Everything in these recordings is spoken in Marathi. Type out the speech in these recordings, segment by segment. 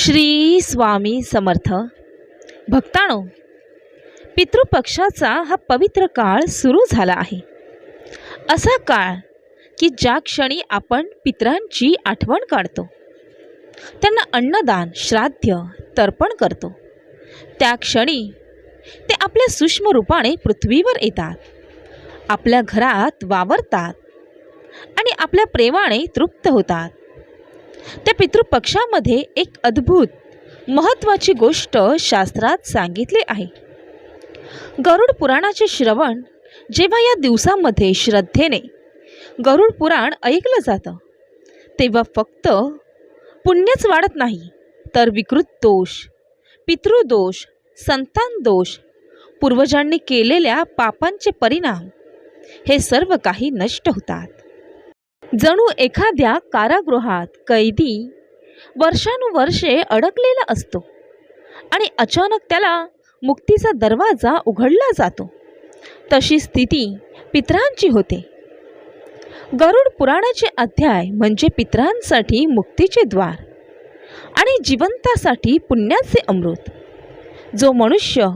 श्री स्वामी समर्थ. भक्तानो पितृपक्षाचा हा पवित्र काळ सुरू झाला आहे. असा काळ की ज्या क्षणी आपण पितरांची आठवण काढतो त्यांना अन्नदान श्राद्ध तर्पण करतो. त्या क्षणी ते आपल्या सूक्ष्म रूपाने पृथ्वीवर येतात आपल्या घरात वावरतात आणि आपल्या प्रेमाने तृप्त होतात. त्या पितृपक्षामध्ये एक अद्भुत महत्त्वाची गोष्ट शास्त्रात सांगितली आहे. गरुड पुराणाचे श्रवण जेव्हा या दिवसामध्ये श्रद्धेने गरुड पुराण ऐकलं जातं तेव्हा फक्त पुण्यच वाढत नाही तर विकृत दोष पितृदोष संतान दोष पूर्वजांनी केलेल्या पापांचे परिणाम हे सर्व काही नष्ट होतात. जणू एखाद्या कारागृहात कैदी वर्षानुवर्षे अडकलेला असतो आणि अचानक त्याला मुक्तीचा दरवाजा उघडला जातो. तशी स्थिती पितरांची होते. गरुड पुराणाचे अध्याय म्हणजे पितरांसाठी मुक्तीचे द्वार आणि जिवंतासाठी पुण्याचे अमृत. जो मनुष्य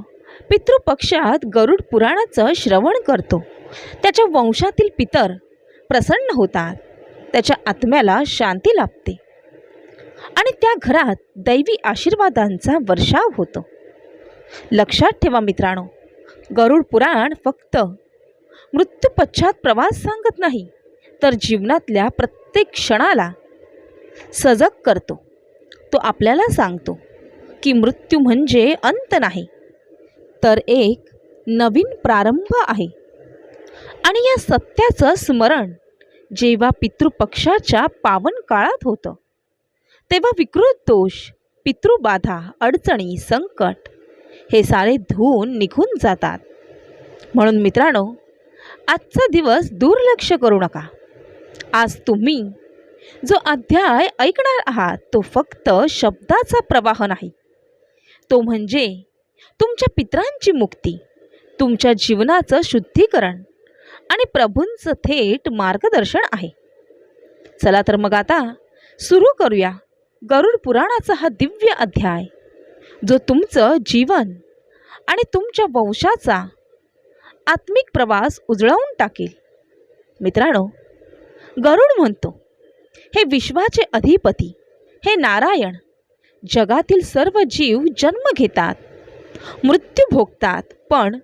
पितृपक्षात गरुड पुराणाचं श्रवण करतो त्याच्या वंशातील पितर प्रसन्न होतात. त्याच्या आत्म्याला शांती लाभते. आणि त्या घरात दैवी आशीर्वादांचा वर्षाव होतो. लक्षात ठेवा मित्रांनो गरुड पुराण फक्त मृत्यूपश्चात प्रवास सांगत नाही तर जीवनातल्या प्रत्येक क्षणाला सजग करतो. तो आपल्याला सांगतो की मृत्यू म्हणजे अंत नाही तर एक नवीन प्रारंभ आहे. आणि या सत्याचं स्मरण जेव्हा पितृपक्षाच्या पावन काळात होतं तेव्हा विकृत दोष पितृबाधा अडचणी संकट हे सारे धुवून निघून जातात. म्हणून मित्रांनो आजचा दिवस दुर्लक्ष करू नका. आज तुम्ही जो अध्याय ऐकणार आहात तो फक्त शब्दाचा प्रवाह नाही. तो म्हणजे तुमच्या पित्रांची मुक्ती तुमच्या जीवनाचं शुद्धीकरण. आणि प्रभूंचं थेट मार्गदर्शन आहे. चला तर मग आता सुरू करूया गरुड पुराणाचा हा दिव्य अध्याय जो तुमचं जीवन आणि तुमच्या वंशाचा आत्मिक प्रवास उजळवून टाकेल. मित्रांनो गरुड म्हणतो हे विश्वाचे अधिपती हे नारायण जगातील सर्व जीव जन्म घेतात मृत्यू भोगतात पण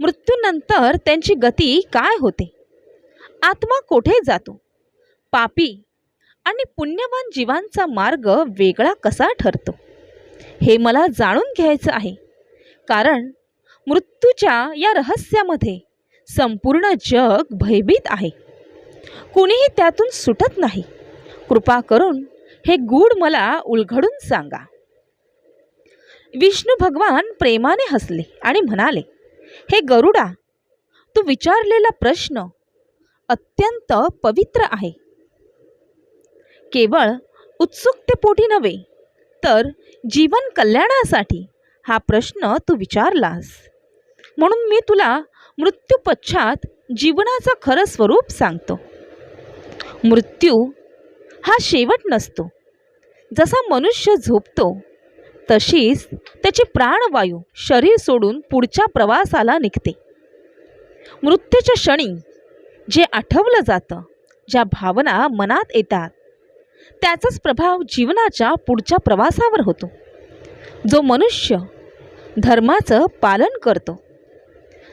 मृत्यूनंतर त्यांची गती काय होते? आत्मा कोठे जातो? पापी आणि पुण्यवान जीवांचा मार्ग वेगळा कसा ठरतो? हे मला जाणून घ्यायचं आहे. कारण मृत्यूच्या या रहस्यामध्ये संपूर्ण जग भयभीत आहे. कुणीही त्यातून सुटत नाही. कृपा करून हे गूढ मला उलघडून सांगा. विष्णू भगवान प्रेमाने हसले आणि म्हणाले हे गरुडा तू विचारलेला प्रश्न अत्यंत पवित्र आहे. केवळ उत्सुकतेपोटी नव्हे तर जीवन कल्याणासाठी हा प्रश्न तू विचारलास. म्हणून मी तुला मृत्यूपश्चात जीवनाचं खरं स्वरूप सांगतो. मृत्यू हा शेवट नसतो. जसा मनुष्य झोपतो तशीच त्याची प्राणवायू शरीर सोडून पुढच्या प्रवासाला निघते. मृत्यूच्या क्षणी जे आठवलं जातं ज्या भावना मनात येतात त्याचाच प्रभाव जीवनाच्या पुढच्या प्रवासावर होतो. जो मनुष्य धर्माचं पालन करतो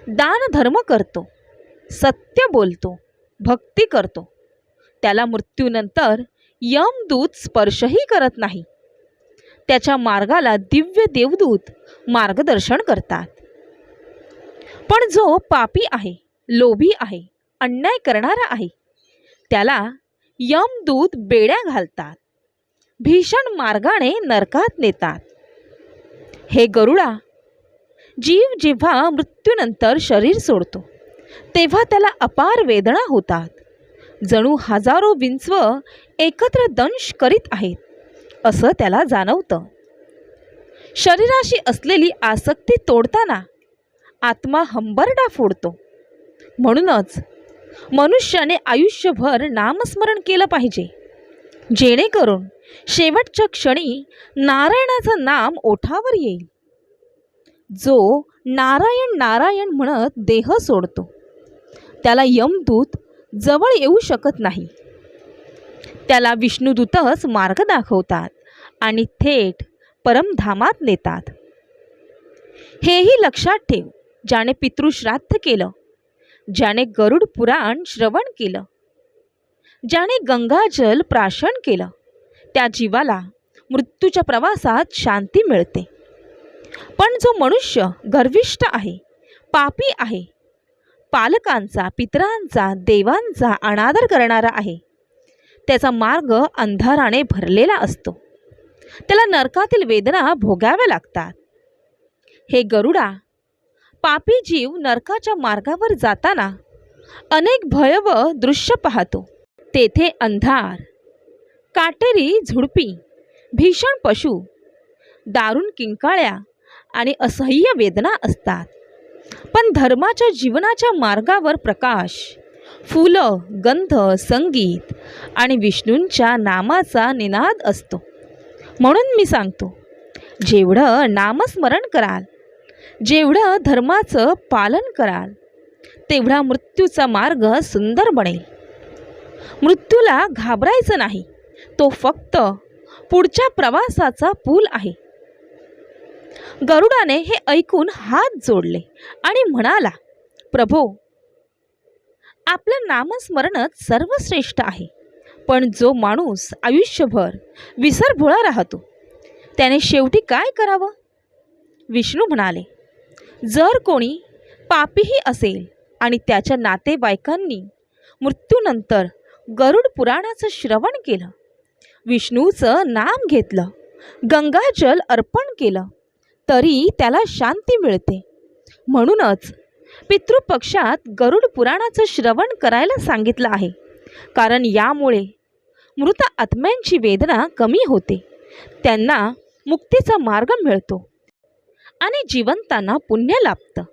दान धर्म करतो सत्य बोलतो भक्ती करतो त्याला मृत्यूनंतर यमदूत स्पर्शही करत नाही. त्याच्या मार्गाला दिव्य देवदूत मार्गदर्शन करतात. पण जो पापी आहे लोभी आहे अन्याय करणारा आहे त्याला यमदूत बेड्या घालतात भीषण मार्गाने नरकात नेतात. हे गरुडा जीव जेव्हा मृत्यूनंतर शरीर सोडतो तेव्हा त्याला अपार वेदना होतात. जणू हजारो विंचव एकत्र दंश करीत आहेत. असं त्याला जाणवतं. शरीराशी असलेली आसक्ती तोडताना आत्मा हंबरडा फोडतो. म्हणूनच मनुष्याने आयुष्यभर नामस्मरण केलं पाहिजे. जेणेकरून शेवटच्या क्षणी नारायणाचं नाम ओठावर येईल. जो नारायण नारायण म्हणत देह सोडतो. त्याला यमदूत जवळ येऊ शकत नाही. त्याला विष्णुदूतच मार्ग दाखवतात आणि थेट परमधामात नेतात. हेही लक्षात ठेव ज्याने पितृश्राद्ध केलं ज्याने गरुड पुराण श्रवण केलं ज्याने गंगाजल प्राशन केलं त्या जीवाला मृत्यूच्या प्रवासात शांती मिळते. पण जो मनुष्य गर्विष्ठ आहे पापी आहे पालकांचा पितरांचा देवांचा अनादर करणारा आहे त्याचा मार्ग अंधाराने भरलेला असतो. त्याला नरकातील वेदना भोगाव्या लागतात. हे गरुडा पापी जीव नरकाच्या मार्गावर जाताना अनेक भयव दृश्य पाहतो. तेथे अंधार काटेरी झुडपी भीषण पशु दारुण किंकाळ्या आणि असह्य वेदना असतात. पण धर्माच्या जीवनाच्या मार्गावर प्रकाश फुलं गंध संगीत आणि विष्णूंच्या नामाचा निनाद असतो. म्हणून मी सांगतो जेवढं नामस्मरण कराल जेवढं धर्माचं पालन कराल तेवढा मृत्यूचा मार्ग सुंदर बनेल. मृत्यूला घाबरायचं नाही तो फक्त पुढच्या प्रवासाचा पूल आहे. गरुडाने हे ऐकून हात जोडले आणि म्हणाला प्रभो आपलं नामस्मरणच सर्वश्रेष्ठ आहे. पण जो माणूस आयुष्यभर विसरभोळा राहतो त्याने शेवटी काय करावं? विष्णू म्हणाले जर कोणी पापीही असेल आणि त्याच्या नातेवाईकांनी मृत्यूनंतर गरुड पुराणाचं श्रवण केलं विष्णूचं नाम घेतलं गंगाजल अर्पण केलं तरी त्याला शांती मिळते. म्हणूनच पितृपक्षात गरुड पुराणाचं श्रवण करायला सांगितलं आहे. कारण यामुळे मृत आत्म्यांची वेदना कमी होते. त्यांना मुक्तीचा मार्ग मिळतो आणि जिवंतांना पुण्य लाभतं.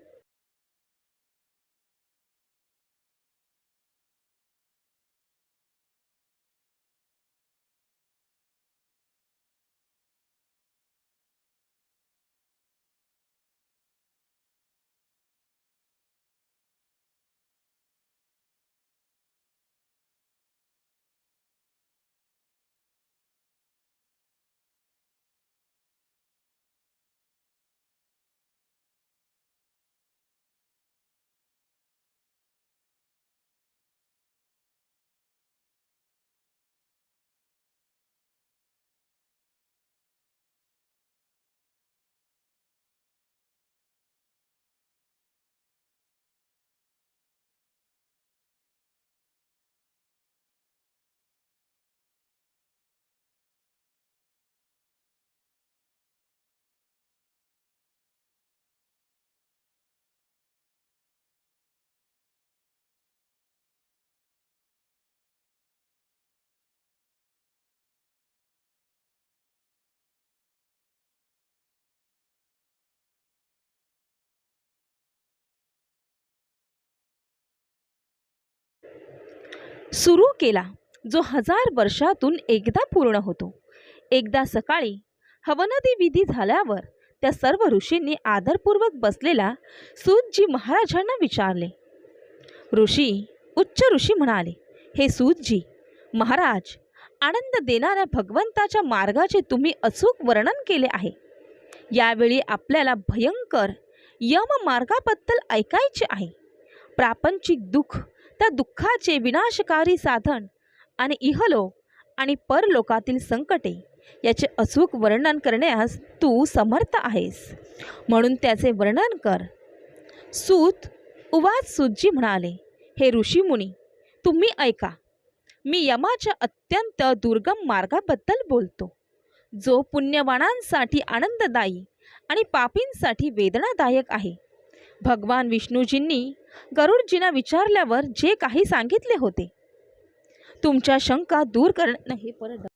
सुरू केला जो हजार वर्षातून एकदा पूर्ण होतो. एकदा सकाळी हवनदी विधी झाल्यावर त्या सर्व ऋषींनी आदरपूर्वक बसलेला सूतजी महाराजांना विचारले. ऋषी उच्च ऋषी म्हणाले हे सूतजी महाराज आनंद देणाऱ्या भगवंताच्या मार्गाचे तुम्ही अचूक वर्णन केले आहे. यावेळी आपल्याला भयंकर यम मार्गाबद्दल ऐकायचे आहे. प्रापंचिक दुःख त्या दुःखाचे विनाशकारी साधन आणि इहलोक आणि परलोकातील संकटे याचे अचूक वर्णन करण्यास तू समर्थ आहेस. म्हणून त्याचे वर्णन कर. सूत उवाच सूतजी म्हणाले हे ऋषीमुनी तुम्ही ऐका. मी यमाच्या अत्यंत दुर्गम मार्गाबद्दल बोलतो. जो पुण्यवानांसाठी आनंददायी आणि पापींसाठी वेदनादायक आहे. भगवान विष्णूजींनी गरुडजीनं विचारल्यावर जे काही सांगितले होते तुमच्या शंका दूर करणं हे परत